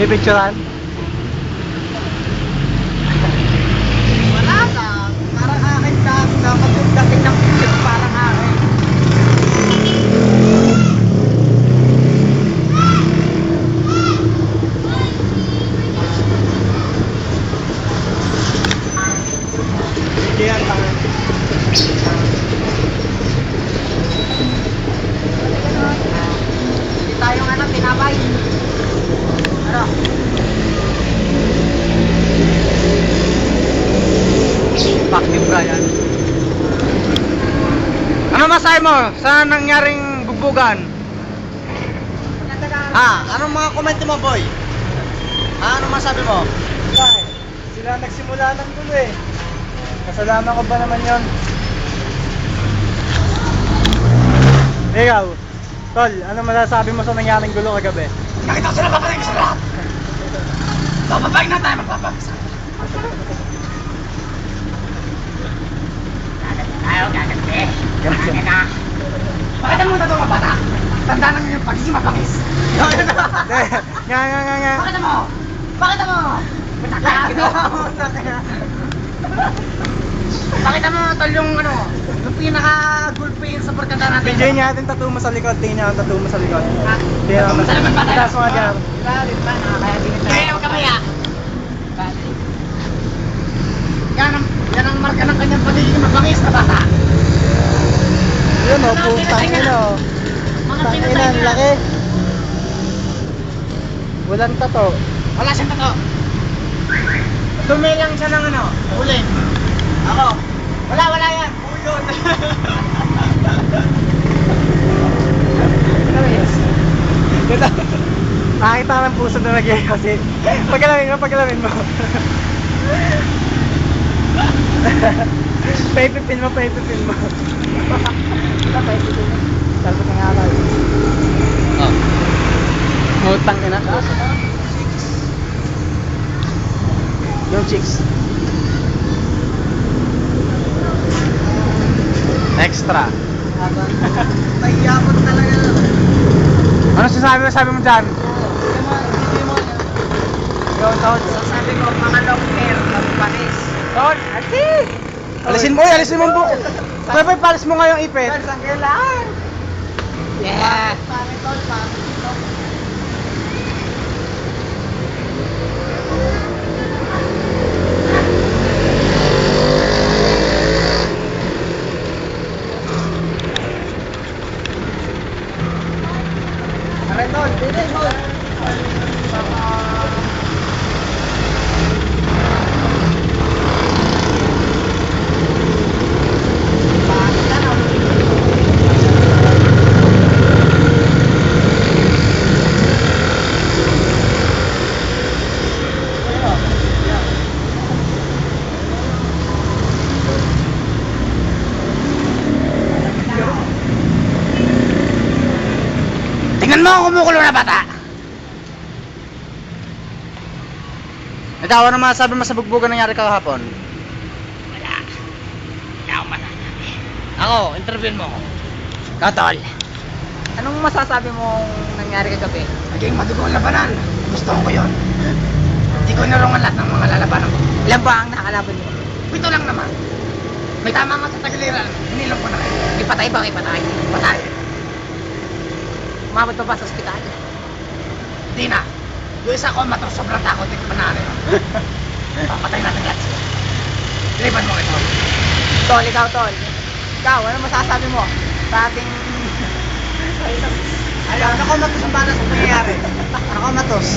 Pipicturan? Wala lang. Parang akin ka. Dapat yung dating ng picture parang akin. Hindi yan, tanga. Hindi tayo ano, tinapay. Ano? Back ni Brian. Ano masahe mo sa nangyaring bugbugan? Ah, anong mga komento mo, boy? Ah, ano masabi mo? Eh. Sila nagsimula ng gulo eh. Kasalanan ko ba naman yon? Ikaw, Tol, ano masasabi mo sa nangyaring gulo kagabi? Nakita ko sila papalig sa lahat. Papapag na tayo, magpapag sa Tayo, gaganti. Gaganti na. Pakita mo na ito mga bata. Tanda na ngayon pagiging mapangis. nga nga nga nga. Pakita mo! Pakita mo! Pakita mo! Pakita mo, tol, yung ano, yung pinaka-gulpin sa barkada natin. Enjoy natin tattoo mo sa likod. Tingnan ang tattoo mo sa likod. Ha? Tingnan mo. Sa tayo? Taas mo nga dyan. Galit ba? Kaya din tayo. Kaya huwag kamaya. Yan ang, yan ang marka ng kanyang pagiging mapangis na bata. Yun o, Mga putang ina o. Mga Tang pinatay ina, ang laki. Walang tato. Wala siyang tato. Tumilang siya ng ano, uling. Ako. Wala, wala yan. Ulon. Ito. Nakakita ka ng puso na nagyay kasi. Pagalamin mo, pagalamin mo. paipipin mo, paipipin mo. Ito, paipipin mo. Tapos ang aral. Oh. Utang ka na. Yung chicks. Extra. Pahiyapon talaga. Ano sasabi mo, sabi mo dyan? Yung tawad. Sabi ko, mga long hair, panis. Tol, ati! Alisin mo, alisin mo buko. Pwede pa ipalis mo nga yung ipit. Saan kailangan? Yeah. Pangit tol, pangit tol. Aray tol, dito tol. Tingnan mo ang kumukulo na bata. Ito, ano masasabi mo sa bugbugan nangyari kahapon? Wala. Wala akong masasabi. Ako, interviewin mo ako. Katol. Anong masasabi mong nangyari kagabi? Naging madugo ang labanan. Gusto ko yun. Hindi ko narongan lahat ng mga lalabanan ko. Ilan ba ang nakalaban mo? Ito lang naman. May tama nga sa tagiliran. Hinilong ko na kayo. May patay ba? May patay. Umabot pa ba sa ospital? Hindi na. Yung isa ko matro, sobrang takot. Hindi ko pa. Papatay natin lahat sila. Diliban mo ito. Tol, ikaw, Tol. Ikaw, ano masasabi mo ano sa ating... Ayaw, ako matos ang balas ang nangyayari. Ano ako matos.